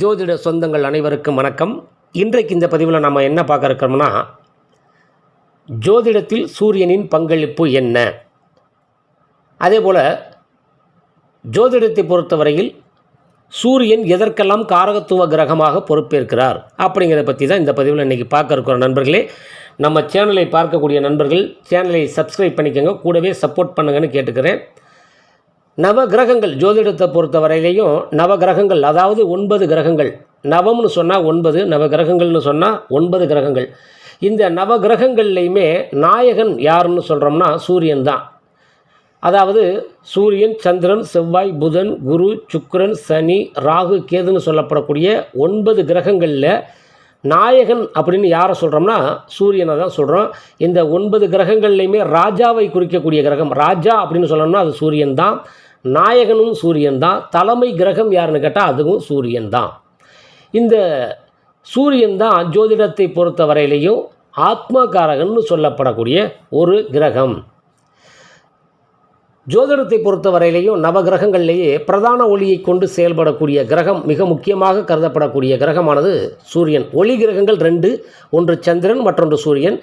ஜோதிட சொந்தங்கள் அனைவருக்கும் வணக்கம். இன்றைக்கு இந்த பதிவில் நம்ம என்ன பார்க்க இருக்கிறோம்னா ஜோதிடத்தில் சூரியனின் பங்களிப்பு என்ன? அதே போல் ஜோதிடத்தை பொறுத்தவரையில் சூரியன் எதற்கெல்லாம் காரகத்துவ கிரகமாக பொறுப்பேற்கிறார் அப்படிங்கிறத பற்றி தான் இந்த பதிவில் இன்றைக்கி பார்க்க இருக்கிற நண்பர்களே. நம்ம சேனலை பார்க்கக்கூடிய நண்பர்கள் சேனலை சப்ஸ்கிரைப் பண்ணிக்கோங்க. கூடவே சப்போர்ட் பண்ணுங்கன்னு கேட்டுக்கிறேன். நவ கிரகங்கள் ஜோதிடத்தை பொறுத்த வரையிலையும் நவ கிரகங்கள் அதாவது ஒன்பது கிரகங்கள். நவம்னு சொன்னால் ஒன்பது நவ கிரகங்கள்னு சொன்னால் ஒன்பது கிரகங்கள். இந்த நவ கிரகங்கள்லையுமே நாயகன் யாருன்னு சொல்கிறோம்னா சூரியன் தான். அதாவது சூரியன் சந்திரன் செவ்வாய் புதன் குரு சுக்கரன் சனி ராகு கேதுன்னு சொல்லப்படக்கூடிய ஒன்பது கிரகங்களில் நாயகன் அப்படின்னு யாரை சொல்கிறோம்னா சூரியனை தான் சொல்கிறோம் இந்த ஒன்பது கிரகங்கள்லையுமே ராஜாவை குறிக்கக்கூடிய கிரகம். ராஜா அப்படின்னு சொல்லணும்னா அது சூரியன் தான். நாயகனும் சூரியன் தான் தலைமை கிரகம் யாருன்னு கேட்டால் அதுவும் சூரியன் தான் இந்த சூரியன் தான் ஜோதிடத்தை பொறுத்த வரையிலையும் ஆத்மகாரகன்னு சொல்லப்படக்கூடிய ஒரு கிரகம். ஜோதிடத்தை பொறுத்த வரையிலையும் நவகிரகங்கள்லேயே பிரதான ஒளியை கொண்டு செயல்படக்கூடிய கிரகம் மிக முக்கியமாக கருதப்படக்கூடிய கிரகமானது சூரியன். ஒளி கிரகங்கள் ரெண்டு ஒன்று சந்திரன் மற்றொன்று சூரியன்.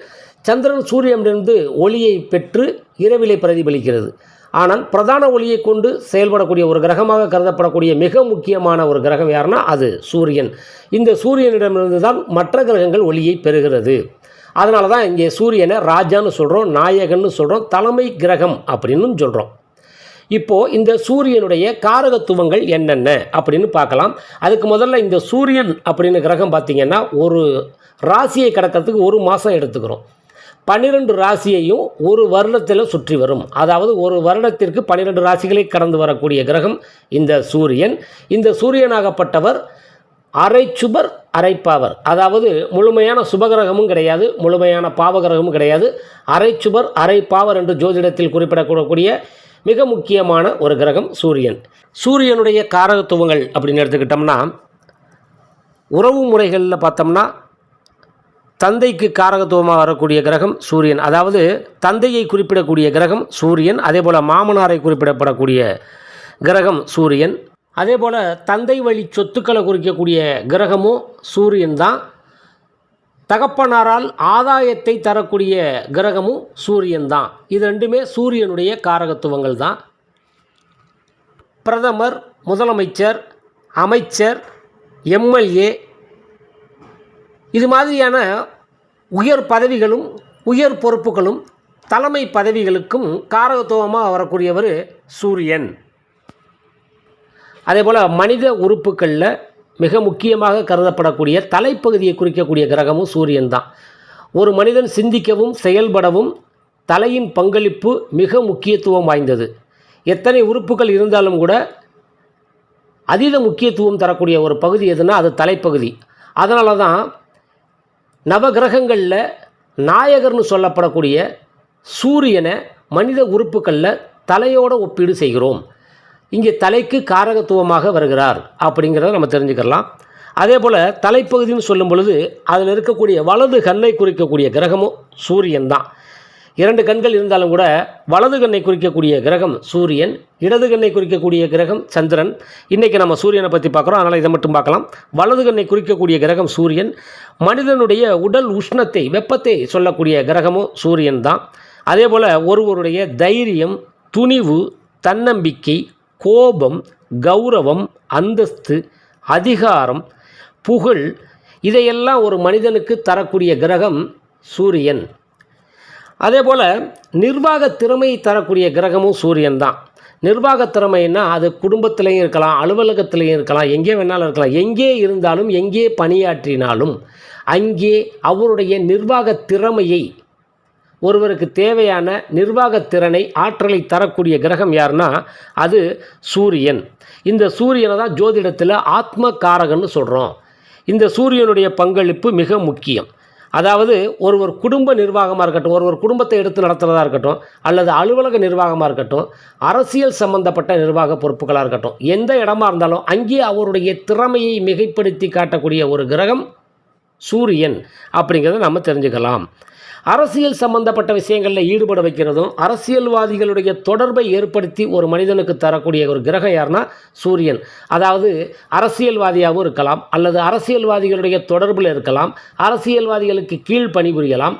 சந்திரன் சூரியனிலிருந்து ஒளியை பெற்று இரவிலை பிரதிபலிக்கிறது. ஆனால் பிரதான ஒளியை கொண்டு செயல்படக்கூடிய ஒரு கிரகமாக கருதப்படக்கூடிய மிக முக்கியமான ஒரு கிரகம் யாருன்னா அது சூரியன். இந்த சூரியனிடமிருந்து தான் மற்ற கிரகங்கள் ஒளியை பெறுகிறது. அதனால தான் இங்கே சூரியனை ராஜான்னு சொல்கிறோம் நாயகன்னு சொல்கிறோம் தலைமை கிரகம் அப்படின்னு சொல்கிறோம் இப்போது இந்த சூரியனுடைய காரகத்துவங்கள் என்னென்ன அப்படின்னு பார்க்கலாம். அதுக்கு முதல்ல இந்த சூரியன் அப்படின்னு கிரகம் பார்த்திங்கன்னா ஒரு ராசியை கடக்கிறதுக்கு ஒரு மாதம் எடுத்துக்கிறோம். பன்னிரெண்டு ராசியையும் ஒரு வருடத்தில் சுற்றி வரும். அதாவது ஒரு வருடத்திற்கு பன்னிரெண்டு ராசிகளை கடந்து வரக்கூடிய கிரகம் இந்த சூரியன். இந்த சூரியனாகப்பட்டவர் அரை சுபர் அரைப்பாவர். அதாவது முழுமையான சுபகிரகமும் கிடையாது முழுமையான பாவகிரகமும் கிடையாது. அரை சுபர் அரை பாவர் என்று ஜோதிடத்தில் குறிப்பிடக்கூடக்கூடிய மிக முக்கியமான ஒரு கிரகம் சூரியன். சூரியனுடைய காரகத்துவங்கள் அப்படின்னு எடுத்துக்கிட்டோம்னா உறவு முறைகளில் பார்த்தோம்னா தந்தைக்கு காரகத்துவமாக வரக்கூடிய கிரகம் சூரியன். அதாவது தந்தையை குறிப்பிடக்கூடிய கிரகம் சூரியன். அதே போல் மாமனாரை குறிப்பிடப்படக்கூடிய கிரகம் சூரியன். அதே போல் தந்தை வழி சொத்துக்களை குறிக்கக்கூடிய கிரகமும் சூரியன் தான். தகப்பனாரால் ஆதாயத்தை தரக்கூடிய கிரகமும் சூரியன் தான். இது ரெண்டுமே சூரியனுடைய காரகத்துவங்கள் தான். பிரதமர் முதலமைச்சர் அமைச்சர் எம்எல்ஏ. இது மாதிரியான உயர் பதவிகளும் உயர் பொறுப்புகளும் தலைமை பதவிகளுக்கும் காரகத்துவமாக வரக்கூடியவர் சூரியன். அதே போல் மனித உறுப்புகளில் மிக முக்கியமாக கருதப்படக்கூடிய தலைப்பகுதியை குறிக்கக்கூடிய கிரகமும் சூரியன் தான். ஒரு மனிதன் சிந்திக்கவும் செயல்படவும் தலையின் பங்களிப்பு மிக முக்கியத்துவம் வாய்ந்தது. எத்தனை உறுப்புகள் இருந்தாலும் கூட அதீத முக்கியத்துவம் தரக்கூடிய ஒரு பகுதி எதுனா அது தலைப்பகுதி. அதனால தான் நவகிரகங்களில் நாயகர்னு சொல்லப்படக்கூடிய சூரியனை மனித உறுப்புகளில் தலையோடு ஒப்பீடு செய்கிறோம். இங்கே தலைக்கு காரகத்துவமாக வருகிறார் அப்படிங்கிறத நம்ம தெரிஞ்சுக்கலாம் அதே போல் தலைப்பகுதின்னு சொல்லும் பொழுது அதில் இருக்கக்கூடிய வலது கண்ணை குறிக்கக்கூடிய கிரகமும் சூரியன் தான் இரண்டு கண்கள் இருந்தாலும் கூட வலது கண்ணை குறிக்கக்கூடிய கிரகம் சூரியன் இடது கண்ணை குறிக்கக்கூடிய கிரகம் சந்திரன். இன்றைக்கி நம்ம சூரியனை பற்றி பார்க்குறோம். அதனால் இதை மட்டும் பார்க்கலாம். வலது கண்ணை குறிக்கக்கூடிய கிரகம் சூரியன் மனிதனுடைய உடல் உஷ்ணத்தை வெப்பத்தை சொல்லக்கூடிய கிரகமும் சூரியன் தான். அதே போல் ஒருவருடைய தைரியம் துணிவு தன்னம்பிக்கை கோபம் கௌரவம் அந்தஸ்து அதிகாரம் புகழ் இதையெல்லாம் ஒரு மனிதனுக்கு தரக்கூடிய கிரகம் சூரியன். அதே போல் நிர்வாக திறமையை தரக்கூடிய கிரகமும் சூரியன் தான். நிர்வாக திறமைன்னா அது குடும்பத்திலையும் இருக்கலாம் அலுவலகத்திலையும் இருக்கலாம் எங்கே வேணாலும் இருக்கலாம். எங்கே இருந்தாலும் எங்கே பணியாற்றினாலும் அங்கே அவருடைய நிர்வாக திறமையை ஒருவருக்கு தேவையான நிர்வாக திறனை ஆற்றலை தரக்கூடிய கிரகம் யாருன்னா அது சூரியன். இந்த சூரியனை தான் ஜோதிடத்தில் ஆத்ம காரகன்னு சொல்கிறோம் இந்த சூரியனுடைய பங்களிப்பு மிக முக்கியம். அதாவது ஒரு ஒரு குடும்ப நிர்வாகமாக இருக்கட்டும் ஒரு ஒரு குடும்பத்தை எடுத்து நடத்துகிறதா இருக்கட்டும் அல்லது அலுவலக நிர்வாகமாக இருக்கட்டும் அரசியல் சம்பந்தப்பட்ட நிர்வாக பொறுப்புகளாக இருக்கட்டும் எந்த இடமா இருந்தாலும் அங்கே அவருடைய திறமையை மிகைப்படுத்தி காட்டக்கூடிய ஒரு கிரகம் சூரியன் அப்படிங்கிறத நம்ம தெரிஞ்சுக்கலாம். அரசியல் சம்பந்தப்பட்ட விஷயங்களில் ஈடுபட வைக்கிறதும் அரசியல்வாதிகளுடைய தொடர்பை ஏற்படுத்தி ஒரு மனிதனுக்கு தரக்கூடிய ஒரு கிரகம் யாருன்னா சூரியன். அதாவது அரசியல்வாதியாகவும் இருக்கலாம் அல்லது அரசியல்வாதிகளுடைய தொடர்பில் இருக்கலாம் அரசியல்வாதிகளுக்கு கீழ் பணிபுரியலாம்.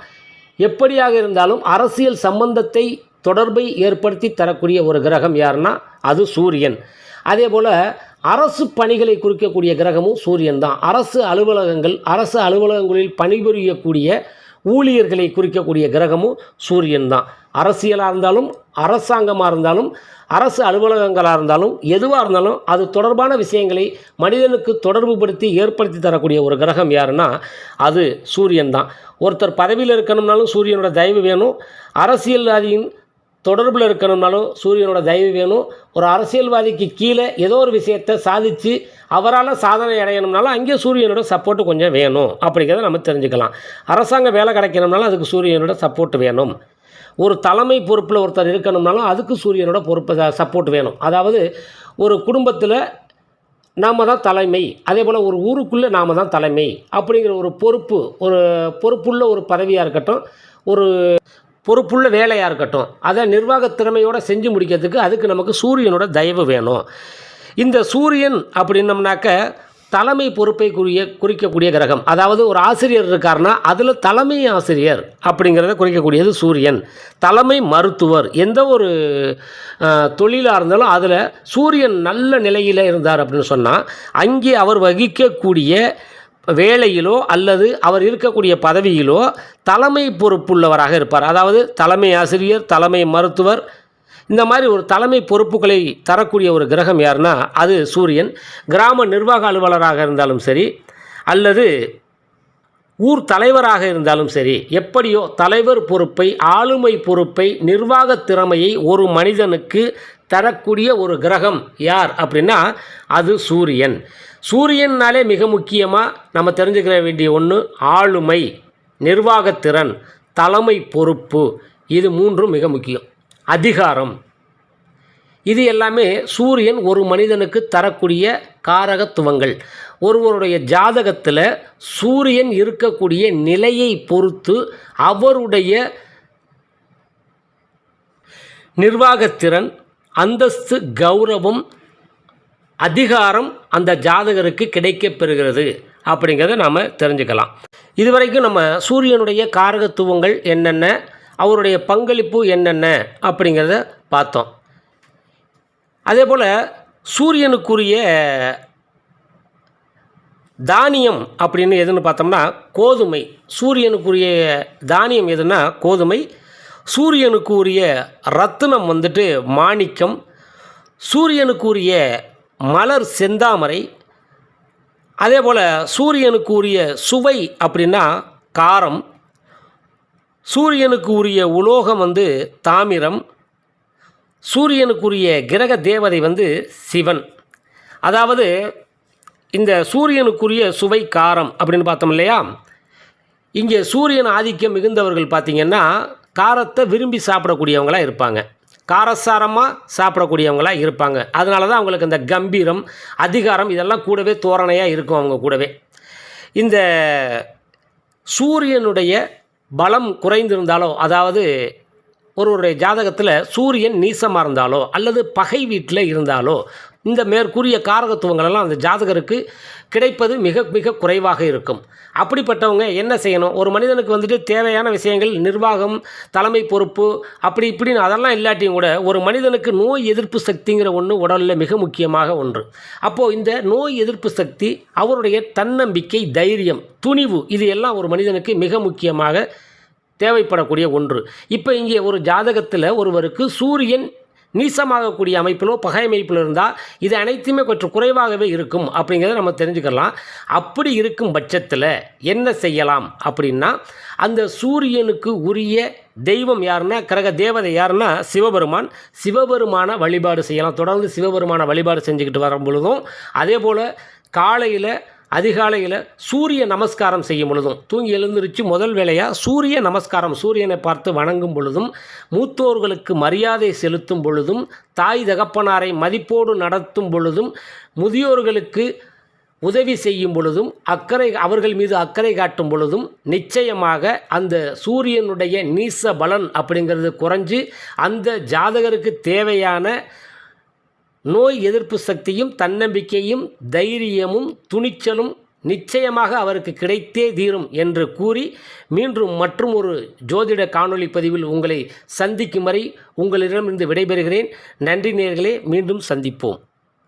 எப்படியாக இருந்தாலும் அரசியல் சம்பந்தத்தை தொடர்பை ஏற்படுத்தி தரக்கூடிய ஒரு கிரகம் யாருன்னா அது சூரியன். அதே போல் அரசு பணிகளை குறிக்கக்கூடிய கிரகமும் சூரியன் தான். அரசு அலுவலகங்கள் அரசு அலுவலகங்களில் பணிபுரியக்கூடிய ஊழியர்களை குறிக்கக்கூடிய கிரகமும் சூரியன் தான். அரசியலாக இருந்தாலும் அரசாங்கமாக இருந்தாலும் அரசு அலுவலகங்களாக இருந்தாலும் எதுவாக இருந்தாலும் அது தொடர்பான விஷயங்களை மனிதனுக்கு தொடர்புபடுத்தி ஏற்படுத்தி தரக்கூடிய ஒரு கிரகம் யாருன்னா அது சூரியன் தான். ஒருத்தர் பதவியில் இருக்கணும்னாலும் சூரியனோட தயவு வேணும். அரசியல்வாதியின் தொடர்பில் இருக்கணும்னாலும் சூரியனோட தயவு வேணும். ஒரு அரசியல்வாதிக்கு கீழே ஏதோ ஒரு விஷயத்தை சாதித்து அவரால் சாதனை அடையணும்னாலும் அங்கே சூரியனோட சப்போர்ட்டு கொஞ்சம் வேணும். அப்படிங்கிறத நம்ம தெரிஞ்சுக்கலாம். அரசாங்க வேலை கிடைக்கணும்னாலும் அதுக்கு சூரியனோட சப்போர்ட் வேணும். ஒரு தலைமை பொறுப்பில் ஒருத்தர் இருக்கணும்னாலும் அதுக்கு சூரியனோட பொறுப்பு சப்போர்ட் வேணும். அதாவது ஒரு குடும்பத்தில் நாம் தான் தலைமை அதே போல் ஒரு ஊருக்குள்ளே நாம் தான் தலைமை அப்படிங்கிற ஒரு பொறுப்பு ஒரு பொறுப்புள்ள ஒரு பதவியாக இருக்கட்டும் ஒரு பொறுப்புள்ள வேலையாக இருக்கட்டும். அதை நிர்வாகத் திறமையோடு செஞ்சு முடிக்கிறதுக்கு அதுக்கு நமக்கு சூரியனோட தயவு வேணும். இந்த சூரியன் அப்படின்னம்னாக்க தலைமை பொறுப்பை குறிய குறிக்கக்கூடிய கிரகம். அதாவது ஒரு ஆசிரியர் இருக்காருன்னா அதில் தலைமை ஆசிரியர் அப்படிங்கிறத குறிக்கக்கூடியது சூரியன். தலைமை மருத்துவர் எந்த ஒரு தொழிலாக இருந்தாலும் அதில் சூரியன் நல்ல நிலையில் இருந்தார் அப்படின்னு சொன்னால் அங்கே அவர் வகிக்கக்கூடிய வேலையிலோ அல்லது அவர் இருக்கக்கூடிய பதவியிலோ தலைமை பொறுப்புள்ளவராக இருப்பார். அதாவது தலைமை ஆசிரியர் தலைமை மருத்துவர் இந்த மாதிரி ஒரு தலைமை பொறுப்புகளை தரக்கூடிய ஒரு கிரகம் யாருன்னா அது சூரியன். கிராம நிர்வாக அலுவலராக இருந்தாலும் சரி அல்லது ஊர் தலைவராக இருந்தாலும் சரி எப்படியோ தலைவர் பொறுப்பை ஆளுமை பொறுப்பை நிர்வாக திறமையை ஒரு மனிதனுக்கு தரக்கூடிய ஒரு கிரகம் யார் அப்படின்னா அது சூரியன். சூரியன்னாலே மிக முக்கியமாக நம்ம தெரிஞ்சுக்கிற வேண்டிய ஒன்று ஆளுமை நிர்வாகத்திறன் தலைமை பொறுப்பு. இது மூன்றும் மிக முக்கியம். அதிகாரம். இது எல்லாமே சூரியன் ஒரு மனிதனுக்கு தரக்கூடிய காரகத்துவங்கள். ஒருவருடைய ஜாதகத்தில் சூரியன் இருக்கக்கூடிய நிலையை பொறுத்து அவருடைய நிர்வாகத்திறன் அந்தஸ்து கௌரவம் அதிகாரம் அந்த ஜாதகருக்கு கிடைக்கப் பெறுகிறது அப்படிங்கிறத நாம் தெரிஞ்சுக்கலாம். இதுவரைக்கும் நம்ம சூரியனுடைய காரகத்துவங்கள் என்னென்ன அவருடைய பங்களிப்பு என்னென்ன அப்படிங்கிறத பார்த்தோம். அதே போல் சூரியனுக்குரிய தானியம் அப்படின்னு எதுன்னு பார்த்தோம்னா கோதுமை. சூரியனுக்குரிய தானியம் எதுன்னா கோதுமை சூரியனுக்குரிய ரத்தினம் வந்துட்டு மாணிக்கம் சூரியனுக்குரிய மலர் செந்தாமரை அதே போல் சூரியனுக்கு உரிய சுவை அப்படின்னா காரம் சூரியனுக்கு உரிய உலோகம் வந்து தாமிரம் சூரியனுக்குரிய கிரக தேவதை வந்து சிவன். அதாவது இந்த சூரியனுக்குரிய சுவை காரம் அப்படின்னு பார்த்தோம் இல்லையா? இங்கே சூரியன் ஆதிக்கம் மிகுந்தவர்கள் பார்த்திங்கன்னா காரத்தை விரும்பி சாப்பிடக்கூடியவங்களாக இருப்பாங்க. காரசாரமாக சாப்பிடக்கூடியவங்களாக இருப்பாங்க. அதனால தான் அவங்களுக்கு இந்த கம்பீரம் அதிகாரம் இதெல்லாம் கூடவே தோரணையாக இருக்கும் அவங்க கூடவே. இந்த சூரியனுடைய பலம் குறைந்திருந்தாலோ அதாவது ஒருவருடைய ஜாதகத்தில் சூரியன் நீசமாக இருந்தாலோ அல்லது பகை வீட்டில் இருந்தாலோ இந்த மேற்கூறிய காரகத்துவங்கள் எல்லாம் அந்த ஜாதகருக்கு கிடைப்பது மிக மிக குறைவாக இருக்கும். அப்படிப்பட்டவங்க என்ன செய்யணும்? ஒரு மனிதனுக்கு வந்துட்டு தேவையான விஷயங்கள் நிர்வாகம் தலைமை பொறுப்பு அப்படி இப்படின்னு அதெல்லாம் இல்லாட்டியும் கூட ஒரு மனிதனுக்கு நோய் எதிர்ப்பு சக்திங்கிற ஒன்று உடலில் மிக முக்கியமாக ஒன்று. அப்போது இந்த நோய் எதிர்ப்பு சக்தி அவருடைய தன்னம்பிக்கை தைரியம் துணிவு இது எல்லாம் ஒரு மனிதனுக்கு மிக முக்கியமாக தேவைப்படக்கூடிய ஒன்று. இப்போ இங்கே ஒரு ஜாதகத்தில் ஒருவருக்கு சூரியன் நீசமாகக்கூடிய அமைப்பிலோ பகை அமைப்பில் இருந்தால் இது அனைத்துமே கொஞ்சம் குறைவாகவே இருக்கும். அப்படிங்கிறத நம்ம தெரிஞ்சுக்கலாம். அப்படி இருக்கும் பட்சத்தில் என்ன செய்யலாம் அப்படின்னா அந்த சூரியனுக்கு உரிய தெய்வம் யாருன்னா கிரக தேவதை யாருன்னா சிவபெருமான். சிவபெருமான வழிபாடு செய்யலாம். தொடர்ந்து சிவபெருமான வழிபாடு செஞ்சுக்கிட்டு வரும் பொழுதும் அதே போல் காலையில் அதிகாலையில் சூரிய நமஸ்காரம் செய்யும் பொழுதும் தூங்கி எழுந்திருச்சு முதல் வேலையாக சூரிய நமஸ்காரம் சூரியனை பார்த்து வணங்கும் பொழுதும் மூத்தோர்களுக்கு மரியாதை செலுத்தும் பொழுதும் தாய் தகப்பனாரை மதிப்போடு நடத்தும் பொழுதும் முதியோர்களுக்கு உதவி செய்யும் பொழுதும் அக்கறை அவர்கள் மீது அக்கறை காட்டும் பொழுதும் நிச்சயமாக அந்த சூரியனுடைய நீச பலன் அப்படிங்கிறது குறைஞ்சு அந்த ஜாதகருக்கு தேவையான நோய் எதிர்ப்பு சக்தியும் தன்னம்பிக்கையும் தைரியமும் துணிச்சலும் நிச்சயமாக அவருக்கு கிடைத்தே தீரும் என்று கூறி மீண்டும் மற்றும் ஒரு ஜோதிட காணொளி பதிவில் உங்களை சந்திக்கும் வரை உங்களிடமிருந்து விடைபெறுகிறேன். நன்றி நேர்களே மீண்டும் சந்திப்போம்.